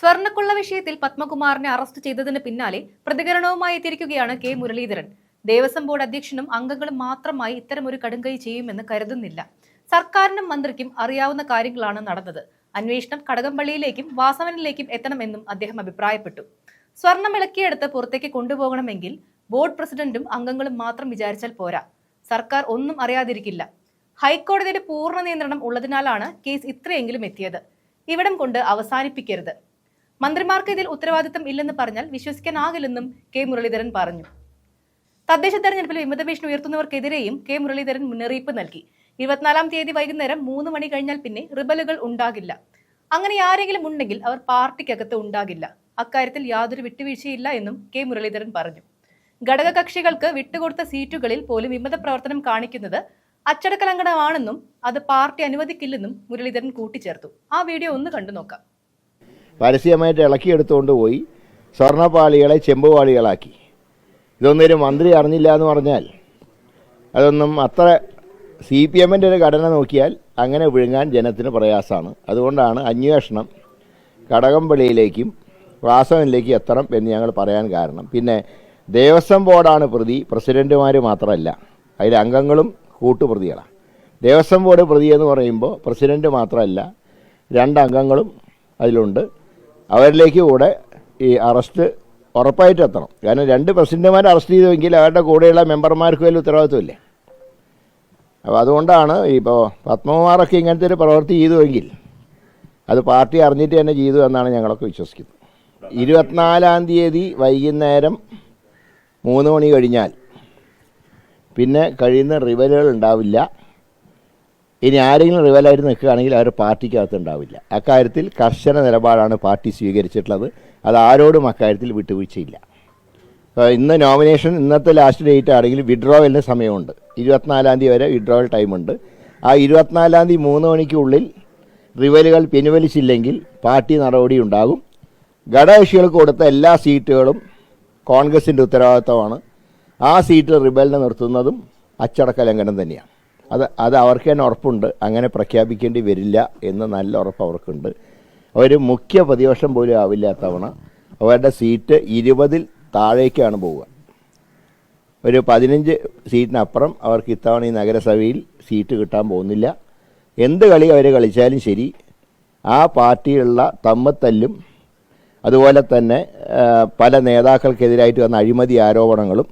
സ്വർണക്കൊള്ള വിഷയത്തിൽ പത്മകുമാറിനെ അറസ്റ്റ് ചെയ്തതിന് പിന്നാലെ പ്രതികരണവുമായി എത്തിയിരിക്കുകയാണ് കെ. മുരളീധരൻ. ദേവസ്വം ബോർഡ് അധ്യക്ഷനും അംഗങ്ങളും മാത്രമായി ഇത്തരമൊരു കടുങ്കൈ ചെയ്യുമെന്ന് കരുതുന്നില്ല. സർക്കാരിനും മന്ത്രിക്കും അറിയാവുന്ന കാര്യങ്ങളാണ് നടന്നത്. അന്വേഷണം കടകംപള്ളിയിലേക്കും വാസവനിലേക്കും എത്തണമെന്നും അദ്ദേഹം അഭിപ്രായപ്പെട്ടു. സ്വർണം ഇളക്കിയെടുത്ത് പുറത്തേക്ക് കൊണ്ടുപോകണമെങ്കിൽ ബോർഡ് പ്രസിഡന്റും അംഗങ്ങളും മാത്രം വിചാരിച്ചാൽ പോരാ. സർക്കാർ ഒന്നും അറിയാതിരിക്കില്ല. ഹൈക്കോടതിയുടെ പൂർണ നിയന്ത്രണം ഉള്ളതിനാലാണ് കേസ് ഇത്രയെങ്കിലും എത്തിയത്. ഇവിടം കൊണ്ട് അവസാനിപ്പിക്കരുത്. മന്ത്രിമാർക്ക് ഇതിൽ ഉത്തരവാദിത്തം ഇല്ലെന്ന് പറഞ്ഞാൽ വിശ്വസിക്കാനാകില്ലെന്നും കെ മുരളീധരൻ പറഞ്ഞു. തദ്ദേശ തെരഞ്ഞെടുപ്പിൽ വിമത ഭീഷണി ഉയർത്തുന്നവർക്കെതിരെയും കെ മുരളീധരൻ മുന്നറിയിപ്പ് നൽകി. ഇരുപത്തിനാലാം തീയതി വൈകുന്നേരം മൂന്ന് മണി കഴിഞ്ഞാൽ പിന്നെ റിബലുകൾ ഉണ്ടാകില്ല. അങ്ങനെ ആരെങ്കിലും ഉണ്ടെങ്കിൽ അവർ പാർട്ടിക്കകത്ത് ഉണ്ടാകില്ല. അക്കാര്യത്തിൽ യാതൊരു വിട്ടുവീഴ്ചയില്ല എന്നും കെ മുരളീധരൻ പറഞ്ഞു. ഘടകകക്ഷികൾക്ക് വിട്ടുകൊടുത്ത സീറ്റുകളിൽ പോലും വിമത പ്രവർത്തനം കാണിക്കുന്നത് അച്ചടക്ക ലംഘനമാണെന്നും അത് പാർട്ടി അനുവദിക്കില്ലെന്നും മുരളീധരൻ കൂട്ടിച്ചേർത്തു. ആ വീഡിയോ ഒന്ന് കണ്ടു നോക്കാം പരസ്യമായിട്ട് ഇളക്കിയെടുത്തുകൊണ്ട് പോയി സ്വർണപ്പാളികളെ ചെമ്പുപാളികളാക്കി. ഇതൊന്നും മന്ത്രി അറിഞ്ഞില്ല എന്ന് പറഞ്ഞാൽ അതൊന്നും അത്ര സി പി എമ്മിന്റെ ഒരു ഘടന നോക്കിയാൽ അങ്ങനെ വിഴുങ്ങാൻ ജനത്തിന് പ്രയാസമാണ്. അതുകൊണ്ടാണ് അന്വേഷണം കടകംപള്ളിയിലേക്കും വാസവനിലേക്കും എത്തണം എന്ന് ഞങ്ങൾ പറയാൻ കാരണം. പിന്നെ ദേവസ്വം ബോർഡാണ് പ്രതി പ്രസിഡന്റുമാർ മാത്രമല്ല. അതിലെ അംഗങ്ങളും കൂട്ടുപ്രതികളാണ് ദേവസ്വം ബോർഡ് പ്രതി എന്ന് പറയുമ്പോൾ പ്രസിഡന്റ് മാത്രമല്ല രണ്ട് അംഗങ്ങളും അതിലുണ്ട്. അവരിലേക്ക് കൂടെ ഈ അറസ്റ്റ് ഉറപ്പായിട്ട് എത്തണം. കാരണം രണ്ട് പ്രസിഡന്റുമാരെ അറസ്റ്റ് ചെയ്തുവെങ്കിൽ അവരുടെ കൂടെയുള്ള മെമ്പർമാർക്ക് വലിയ ഉത്തരവാദിത്വമില്ലേ? അപ്പോൾ അതുകൊണ്ടാണ് ഇപ്പോൾ പത്മകുമാറൊക്കെ ഇങ്ങനത്തെ ഒരു പ്രവൃത്തി ചെയ്തുവെങ്കിൽ അത് പാർട്ടി അറിഞ്ഞിട്ട് തന്നെ ചെയ്തു എന്നാണ് ഞങ്ങളൊക്കെ വിശ്വസിക്കുന്നത്. ഇരുപത്തിനാലാം തീയതി വൈകുന്നേരം മൂന്ന് മണി കഴിഞ്ഞാൽ പിന്നെ കഴിയുന്ന റിവലുകൾ ഉണ്ടാവില്ല. ഇനി ആരെങ്കിലും റിവലായിട്ട് നിൽക്കുകയാണെങ്കിൽ അവർ പാർട്ടിക്കകത്ത് ഉണ്ടാവില്ല. അക്കാര്യത്തിൽ കർശന നിലപാടാണ് പാർട്ടി സ്വീകരിച്ചിട്ടുള്ളത്. അത് ആരോടും അക്കാര്യത്തിൽ വിട്ടുവീഴ്ചയില്ല. ഇന്ന് നോമിനേഷൻ ഇന്നത്തെ ലാസ്റ്റ് ഡേറ്റ് ആണെങ്കിൽ വിഡ്രോവലിന് സമയമുണ്ട്. ഇരുപത്തിനാലാം തീയതി വരെ വിഡ്രോവൽ ടൈമുണ്ട് ആ ഇരുപത്തിനാലാം തീയതി മൂന്ന് മണിക്കുള്ളിൽ റിവലുകൾ പിൻവലിച്ചില്ലെങ്കിൽ പാർട്ടി നടപടി ഉണ്ടാകും. ഘടകകക്ഷികൾക്ക് കൊടുത്ത എല്ലാ സീറ്റുകളും കോൺഗ്രസിന്റെ ഉത്തരവാദിത്തമാണ്. ആ സീറ്റ് റിബലിനെ നിർത്തുന്നതും അച്ചടക്ക ലംഘനം തന്നെയാണ്. അത് അത് അവർക്ക് തന്നെ ഉറപ്പുണ്ട്. അങ്ങനെ പ്രഖ്യാപിക്കേണ്ടി വരില്ല എന്ന് നല്ല ഉറപ്പ് അവർക്കുണ്ട്. അവർ മുഖ്യ പ്രതിപക്ഷം പോലും ആവില്ല തവണ അവരുടെ സീറ്റ് ഇരുപതിൽ താഴേക്കാണ് പോവുക. ഒരു പതിനഞ്ച് സീറ്റിനപ്പുറം അവർക്ക് ഇത്തവണ ഈ നഗരസഭയിൽ സീറ്റ് കിട്ടാൻ പോകുന്നില്ല. എന്ത് കളി അവർ കളിച്ചാലും ശരി ആ പാർട്ടിയിലുള്ള തമ്മത്തല്ലും അതുപോലെ തന്നെ പല നേതാക്കൾക്കെതിരായിട്ട് വന്ന അഴിമതി ആരോപണങ്ങളും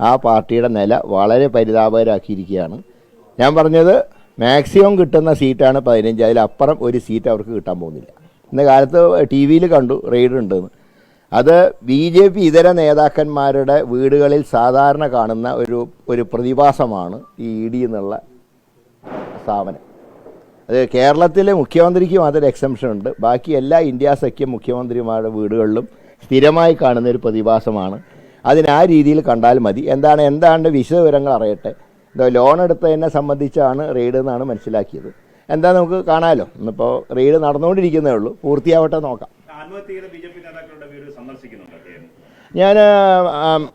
ആ പാർട്ടിയുടെ നില വളരെ പരിതാപകരാക്കിയിരിക്കുകയാണ്. ഞാൻ പറഞ്ഞത് മാക്സിമം കിട്ടുന്ന സീറ്റാണ് പതിനഞ്ച്. അതിലപ്പുറം ഒരു സീറ്റ് അവർക്ക് കിട്ടാൻ പോകുന്നില്ല. ഇന്ന കാലത്ത് ടി വിയിൽ കണ്ടു റെയ്ഡ് ഉണ്ടെന്ന്. അത് ബി ജെ പി ഇതര നേതാക്കന്മാരുടെ വീടുകളിൽ സാധാരണ കാണുന്ന ഒരു ഒരു പ്രതിഭാസമാണ് ഈ ഇ ഡി എന്നുള്ള സ്ഥാപനം. അത് കേരളത്തിലെ മുഖ്യമന്ത്രിക്ക് മാത്രം എക്സംഷൻ ഉണ്ട്. ബാക്കി എല്ലാ ഇന്ത്യ സഖ്യം മുഖ്യമന്ത്രിമാരുടെ വീടുകളിലും സ്ഥിരമായി കാണുന്ന ഒരു പ്രതിഭാസമാണ്. അതിന് ആ രീതിയിൽ കണ്ടാൽ മതി. എന്താണ് എന്താണ്ട് വിശദവിവരങ്ങൾ അറിയട്ടെ? ലോൺ എടുത്തതിനെ സംബന്ധിച്ചാണ് റെയ്ഡ് എന്നാണ് മനസ്സിലാക്കിയത്. എന്താ നമുക്ക് കാണാമല്ലോ ഇന്നിപ്പോൾ റെയ്ഡ് നടന്നുകൊണ്ടിരിക്കുന്നേ ഉള്ളൂ. പൂർത്തിയാവട്ടെ നോക്കാം. ഞാൻ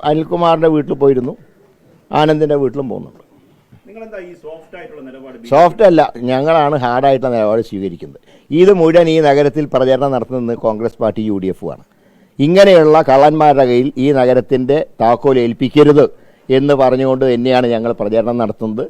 അനിൽകുമാറിന്റെ വീട്ടിൽ പോയിരുന്നു. ആനന്ദിന്റെ വീട്ടിലും പോകുന്നുണ്ട്. സോഫ്റ്റ് അല്ല ഞങ്ങളാണ് ഹാർഡായിട്ടുള്ള നിലപാട് സ്വീകരിക്കുന്നത്. ഇത് മുഴുവൻ ഈ നഗരത്തിൽ പ്രചരണം നടത്തുന്നത് കോൺഗ്രസ് പാർട്ടി യു ഡി എഫുമാണ്. ആണ് ഇങ്ങനെയുള്ള കള്ളന്മാരുടെ കയ്യിൽ ഈ നഗരത്തിന്റെ താക്കോൽ ഏൽപ്പിക്കരുത്. എന്ന് പറഞ്ഞുകൊണ്ട് തന്നെയാണ് ഞങ്ങൾ പ്രചരണം നടത്തുന്നത്.